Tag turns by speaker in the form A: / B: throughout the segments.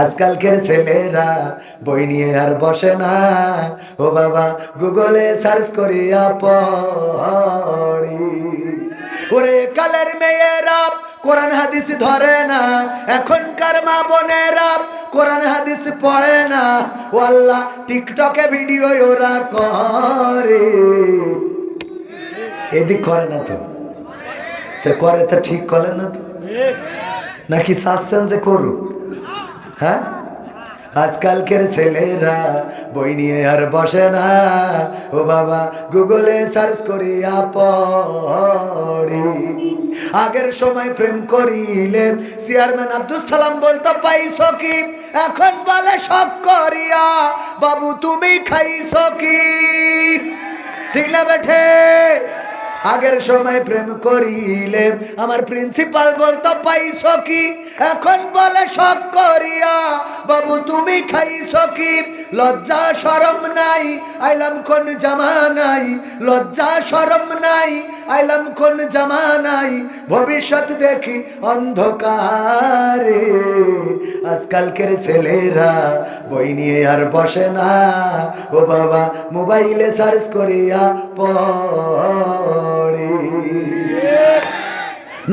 A: আজকালকের ছেলেরা বই নিয়ে আর বসে না। ও বাবা, গুগলে সার্চ করিয়া পড়ি। ওরে কালের মেয়েরা কোরআন হাদিস ধরে না। এখনকার মা বোনেরা কোরআন হাদিস পড়ে না। ও আল্লাহ, টিকটকে ভিডিও ওরা করে। এদিক করে না তো। তো করে তো ঠিক করে না তো? নাকি চাচ্ছেন যে করুক? হ্যাঁ? আজকালকের ছেলেরা বই নিয়ে আর বসে না। ও বাবা, গুগলে সার্চ করিয়া পড়ি। আগের সময় প্রেম করিলে চেয়ারম্যান আব্দুল সালাম বলতো, পাইছ কি? এখন বলে শখ করিয়া। বাবু, তুমি খাইছ কি? ঠিক না বেঠে? আগের সময় প্রেম করিলে, আমার প্রিন্সিপাল বলতো, পাইছ কি? এখন বলে সব করিয়া, বাবু তুমি খাইছ কি? লজ্জা সরম নাই, আইলাম কোন জামা নাই। লজ্জা সরম নাই, আইলাম কোন জামা নাই। ভবিষ্যৎ দেখি অন্ধকারে। আজকালকের ছেলেরা বই নিয়ে আর বসে না। ও বাবা, মোবাইলে সার্চ করিয়া পড়ে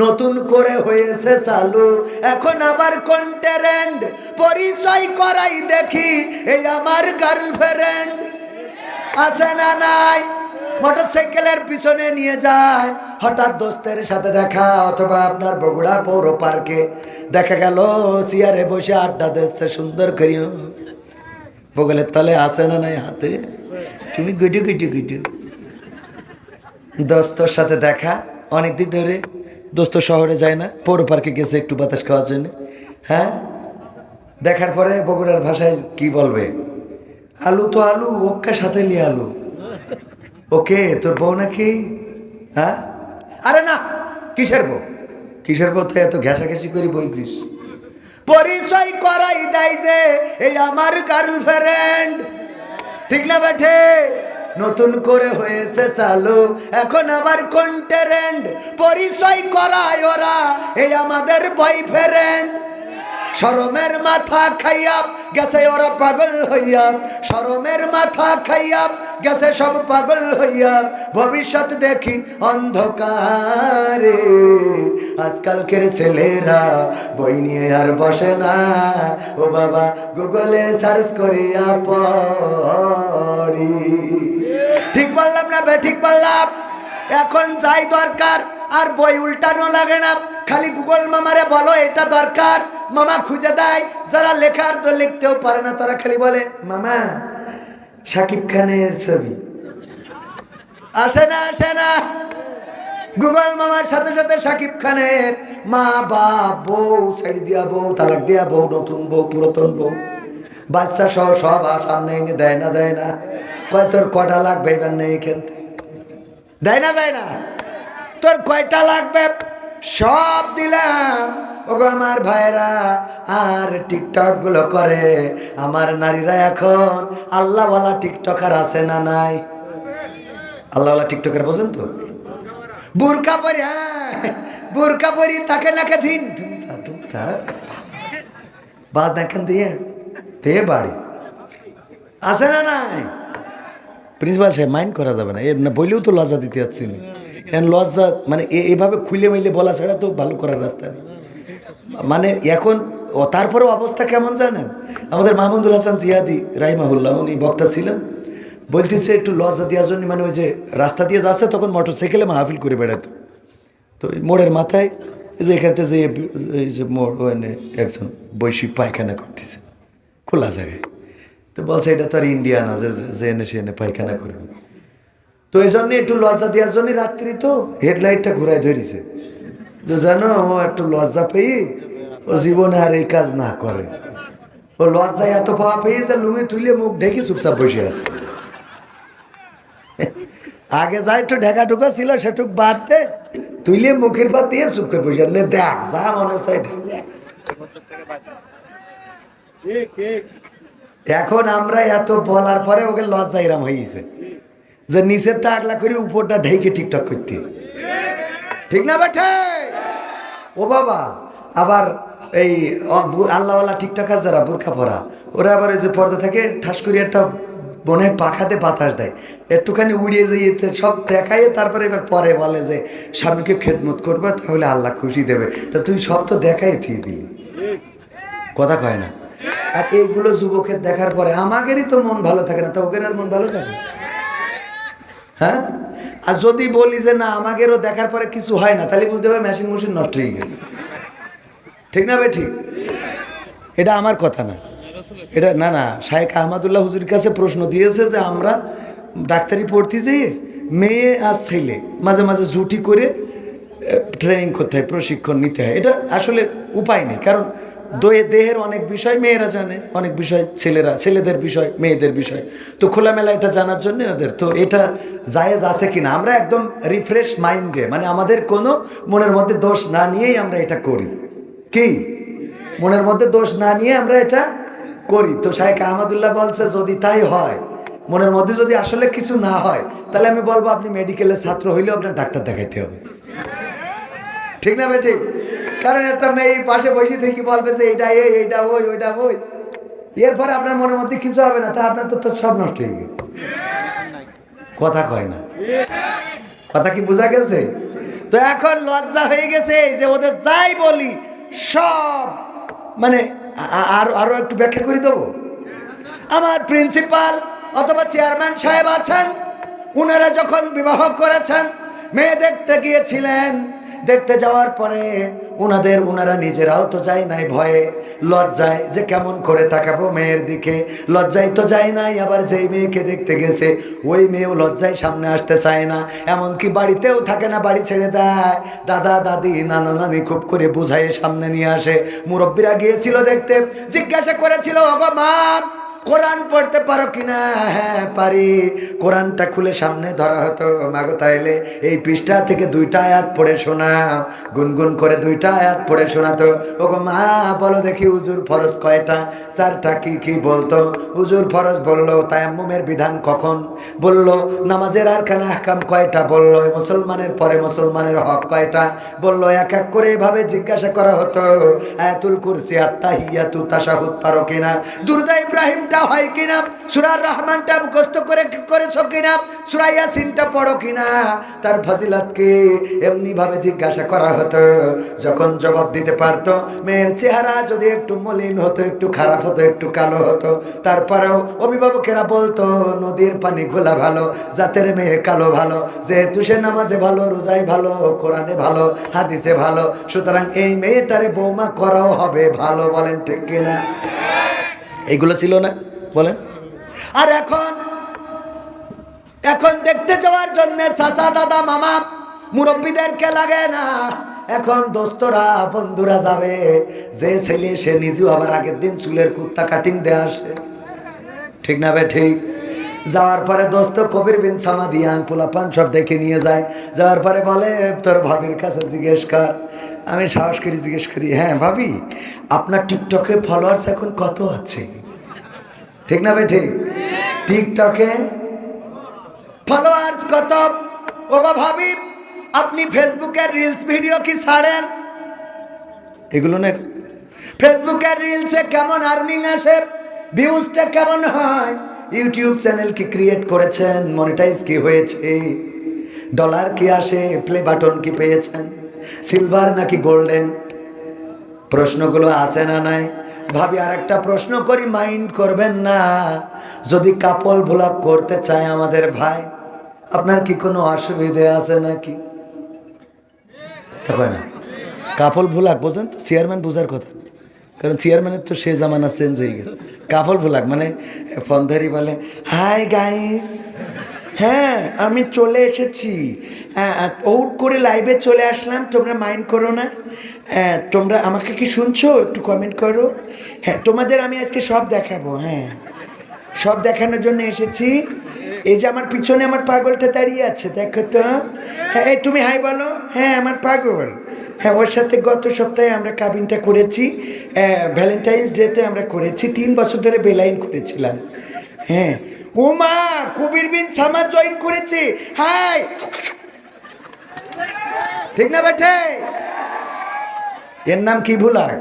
A: নতুন করে হয়েছে চালু। এখন আবার কন্টেরেন্ট পরিচয় করাই দেখি, এই আমার গার্লফ্রেন্ড আছে না নাই? মোটরসাইকেলের পিছনে নিয়ে যায়। হঠাৎ দোস্তের সাথে দেখা, অথবা আপনার বগুড়া পৌর পার্কে। দেখা গেল, চেয়ারে বসে আড্ডা দিচ্ছে, সুন্দর করিও। বগলের তলে আসে না নাই হাতে? তুমি গুটু গুটু গুটু দোস্তর সাথে দেখা অনেকদিন ধরে। দোস্ত শহরে যায় না, পৌর পার্কে গেছে একটু বাতাস খাওয়ার জন্য। হ্যাঁ? দেখার পরে বগুড়ার ভাষায় কি বলবে? আলু তো আলু, ওকে সাথে নিয়ে আলু। ওকে, তোর বউ নাকি? হ্যাঁ? আরে না, কিসের বউ? কিসের বউ তো এত ঘেঁষাঘেঁষি করে বইছিস? পরিচয় করাই দেয় যে, এই আমার গার্লফ্রেন্ড ঠিক না বেঠে? নতুন করে হয়েছে চালু। এখন আবার কন্টেরেন্ট পরিচয় করায় ওরা। এই আমাদের বয়ফ্রেন্ড শরমের মাথা খাইয়া গেছে ওরা পাগল হইয়া। শরমের মাথা খাইয়া গেছে সব পাগল হইয়া। ভবিষ্যৎ দেখি অন্ধকারে। আজকালকের ছেলেরা বই নিয়ে আর বসে না। ও বাবা গুগলে সার্চ করিয়া বললাম না বে ঠিক বললাম? এখন যাই দরকার, আর বই উল্টানো লাগে না। খালি গুগল মামারে বলো, এটা দরকার। মামা খুঁজে দেয়, যারা লেখার তো লিখতেও পারে না, তারা খালি বলে, মামা সাকিব খানের ছবি। আসে না আসে না। গুগল মামার সাথে সাথে সাকিব খানের মা, বাপ, বউ, ছেড়ে দিয়া বউ, তালাক দিয়া বউ, নতুন বউ, পুরাতন বউ। বাচ্চা সহ সব সামনে এনে দেয় না দেয় না। কয়, তোর কটা লাগবে এবার নেই থেকে। দেয় না দেয় না। তোর কয়টা লাগবে? সব দিলাম। ওগো আমার ভাইরা আর টিকটকগুলো করে। আমার নারীরা এখন আল্লাহওয়ালা টিকটকার আছে না নাই? আল্লাহওয়ালা টিকটকার বোঝেন তো? বুরকা পরি হ্যাঁ বুরকা পরি, তাকে নাকে দিন বাদ দেখেন দিয়ে? তে বাড়ি। আছে না নাই? প্রিন্সিপাল সাহেব মাইন্ড করা যাবে না। না, বইলেও তো লজ্জা দিতে যাচ্ছি না এখন লজ্জা মানে এভাবে খুলে মিলে বলা ছাড়া তো ভালো করার রাস্তা নেই। মানে এখন তারপরেও অবস্থা কেমন জানেন? আমাদের মাহমুদুল হাসান জিয়াদি রাহিমাহুল্লাহ, উনি বক্তা ছিলেন। বলতেছে একটু লজ্জা দেওয়ার জন্য মানে ওই যে রাস্তা দিয়ে যাচ্ছে, তখন মোটর সাইকেলে মাহফিল করে বেড়াতো। তো মোড়ের মাথায় যে যে, এই যে মোড়, ওখানে একজন বৈশ্বিক পায়খানা করতেছে। খোলা জায়গায় তো বলছে, এটা তো আর ইন্ডিয়া না, যে এনে সে এনে পায়খানা করবে। তো এই জন্য একটু লজ্জা দেওয়ার জন্য রাত্রি তো হেডলাইটটা ঘুরাই ধরেছে। যে জানো, ও একটু লজ্জা পেয়ে ও জীবনে আর এই কাজ না করে। ও লজ্জায় এত পাওয়া পেয়ে যে লুঙে তুলে মুখ ঢেকে চুপচাপ বসে আছে। আগে যা একটু ঢেকা ঢুকা ছিল, সেটুক বাদ দে তুইলে মুখের পা দিয়ে চুপ করে বসে দেখ, যা মনে চাই দেখ। এখন আমরা এত বলার পরে ওকে লজ্জা এরাম হয়েছে যে নিচের তা আগলা করে উপরটা ঢেকে টিকটক করতে। ঠিক না বেঠে ও বাবা, আবার এই আল্লাহওয়ালা আছে যারা, বোরখা পরা, ওরা আবার ওই যে পর্দা থেকে ঠাস করে একটা হয় পাখাতে বাতাস দেয়। একটুখানি উড়িয়ে যাইয়ে সব দেখায় তারপরে এবার পরে বলে যে, স্বামীকে খেদমত করবে, তাহলে আল্লাহ খুশি দেবে। তা তুই সব তো দেখাই থিয়ে দিলি। কথা কয় না। আর এইগুলো যুবকের দেখার পরে আমাদেরই তো মন ভালো থাকে না, তা ওদের আর মন ভালো থাকে? হ্যাঁ? আর যদি বলি যে না আমাদেরও দেখার পরে কিছু হয় না, তাহলে বুঝতে হবে মেশিন মেশিন নষ্ট হয়ে গেছে। ঠিক না ভাই ঠিক? এটা আমার কথা না। এটা না না শাহেখ আহমদুল্লাহ হুজুর কাছে প্রশ্ন দিয়েছে যে আমরা ডাক্তারি পড়তে যেয়ে মেয়ে আর ছেলে মাঝে মাঝে জুটি করে ট্রেনিং করতে হয়, প্রশিক্ষণ নিতে হয়। এটা আসলে উপায় নেই, কারণ দেহের অনেক বিষয় মেয়েরা জানে, অনেক বিষয় ছেলেরা, ছেলেদের বিষয়, মেয়েদের বিষয়। তো খোলামেলা এটা জানার জন্য ওদের। তো এটা জায়েজ আছে কিনা? আমরা একদম রিফ্রেশ মাইন্ডে মানে আমাদের কোনো মনের মধ্যে দোষ না নিয়েই আমরা এটা করি। কি? মনের মধ্যে দোষ না নিয়ে আমরা এটা করি। তো শাহেখ আহমদুল্লাহ বলছে, যদি তাই হয়, মনের মধ্যে যদি আসলে কিছু না হয়, তাহলে আমি বলব আপনি মেডিকেলের ছাত্র হইলেও আপনার ডাক্তার দেখাইতে হবে। ঠিক না বেটি? কারণ একটা মেয়ে পাশে বসে থেকে বলবে যে এইটা এই, এইটা ওই, ওইটা ওই। এরপরে আপনার মনের মধ্যে কিছু হবে না, তা আপনার তো সব নষ্ট হয়ে গেছে। কথা কয় না। কথা কি বোঝা গেছে? তো এখন লজ্জা হয়ে গেছে যে ওদের যাই বলি, সব মানে আর আরও একটু ব্যাখ্যা করে দেবো? আমার প্রিন্সিপাল অথবা চেয়ারম্যান সাহেব আছেন, উনারা যখন বিবাহ করেছেন, মেয়ে দেখতে গিয়েছিলেন। দেখতে যাওয়ার পরে উনাদের, উনারা নিজেরাও তো যায় নাই ভয়ে। লজ্জায় যে কেমন করে তাকাবো মেয়ের দিকে। লজ্জায় তো যায় নাই, আবার যেই মেয়েকে দেখতে গেছে, ওই মেয়েও লজ্জায় সামনে আসতে চায় না। এমনকি বাড়িতেও থাকে না, বাড়ি ছেড়ে দেয়। দাদা, দাদি, নানা, নানি খুব করে বুঝাইয়ে সামনে নিয়ে আসে। মুরব্বীরা গিয়েছিল দেখতে, জিজ্ঞাসা করেছিল ওগো মা কোরআন পড়তে পারো কিনা? হ্যাঁ পারি। কোরআনটা খুলে সামনে ধরা হতো। মাগো, তাইলে এই পৃষ্ঠা থেকে দুইটা আয়াত পড়ে শোনা। গুনগুন করে দুইটা আয়াত পড়ে শোনাতো ওগো মা, বলো দেখি হুজুর ফরজ কয়টা? চারটা কি কি বলতো? হুজুর ফরজ বলল, তায়াম্মুমের বিধান কখন? বলল, নামাজের আর খানা হাকাম কয়টা? বলল মুসলমানের পরে মুসলমানের হক কয়টা? বলল, এক এক করে এভাবে জিজ্ঞাসা করা হতো। আয়াতুল কুরসি আত্তাহিয়াতু তাশাহুদ পারো কিনা? দুর্দা ইব্রাহিমটা হয় কিনা? সুরার রহমানটা মুখস্থ করে করেছ কিনা? সুরা ইয়াসিনটা পড়ো কিনা? তার ফজিলতকে এমনি ভাবে জিজ্ঞাসা করা হতো। যখন জবাব দিতে পারতো, মেয়ের চেহারা যদি একটু মলিন হতো, একটু খারাপ হতো, একটু কালো হতো, তারপরেও অভিভাবকেরা বলতো, নদীর পানি ঘোলা ভালো, জাতের মেয়ে কালো ভালো, যেহেতু সে নামাজে ভালো রোজাই ভালো, কোরআনে ভালো, হাদিসে ভালো, সুতরাং এই মেয়েটারে বৌমা করাও হবে ভালো, বলেন ঠিক কিনা? এইগুলো ছিল না? বলেন। আর এখন এখন দেখতে যাওয়ার জন্য চাচা, দাদা, মামা মুরব্বীদেরকে লাগে না। এখন দোস্তরা, বন্ধুরা যাবে। যে ছেলে, সে নিজেও আবার আগের দিন চুলের কুত্তা কাটিং দেয়া আসে। ঠিক না বে, ঠিক? যাওয়ার পরে দোস্ত কবির বিন সামাদিয়ান, পোলাপান সব ডেকে নিয়ে যায়। যাওয়ার পরে বলে, তোর ভাবির কাছে জিজ্ঞেস কর। আমি সাহস করি জিজ্ঞেস করি হ্যাঁ ভাবি, আপনার টিকটকে ফলোয়ার্স এখন কত আছে? ঠিক না ভাই, ঠিক? টিকটকে ফলোয়ার্স কত? ওগো ভাবি, আপনি ফেসবুকের রিলস ভিডিও কি ছাড়েন? এগুলো না ফেসবুকের রিলসে কেমন আর্নিং আসে? ভিউজটা কেমন হয়? ইউটিউব চ্যানেল কি ক্রিয়েট করেছেন? মনিটাইজ কি হয়েছে? ডলার কি আসে? প্লে বাটন কি পেয়েছেন? সিলভার নাকি গোল্ডেন? প্রশ্নগুলো আছে না নাই? ভাবি আর একটা প্রশ্ন করি, মাইন্ড করবেন না। যদি কাপল ভোলাপ করতে চায় আমাদের ভাই, আপনার কি কোনো অসুবিধে আছে নাকি? দেখো না, কাপল ভুলাক, বোঝেন তো, চেয়ারম্যান বোঝার কথা কারণ চেয়ারম্যানের তো সে জামানা চেঞ্জ হয়ে গেছে। কাপল ভুলাক মানে ফোন বলে, হাই গাইস হ্যাঁ আমি চলে এসেছি। আউট করে লাইভে চলে আসলাম। তোমরা মাইন্ড করো না। হ্যাঁ তোমরা আমাকে কি শুনছো? একটু কমেন্ট করো। হ্যাঁ তোমাদের আমি আজকে সব দেখাবো হ্যাঁ। সব দেখানোর জন্য এসেছি। এই যে আমার পিছনে আমার পাগলটা দাঁড়িয়ে আছে, দেখো তো। হ্যাঁ এই তুমি হাই বলো। হ্যাঁ আমার পাগল। হ্যাঁ ওর সাথে গত সপ্তাহে আমরা কাবিনটা করেছি। ভ্যালেন্টাইন্স ডেতে আমরা করেছি। তিন বছর ধরে বেলাইন করেছিলাম। হ্যাঁ। ও মা কবির বিন সামাদ জয়েন করেছে। হাই ঠিক না বেঠে? এর নাম কি ভুলাক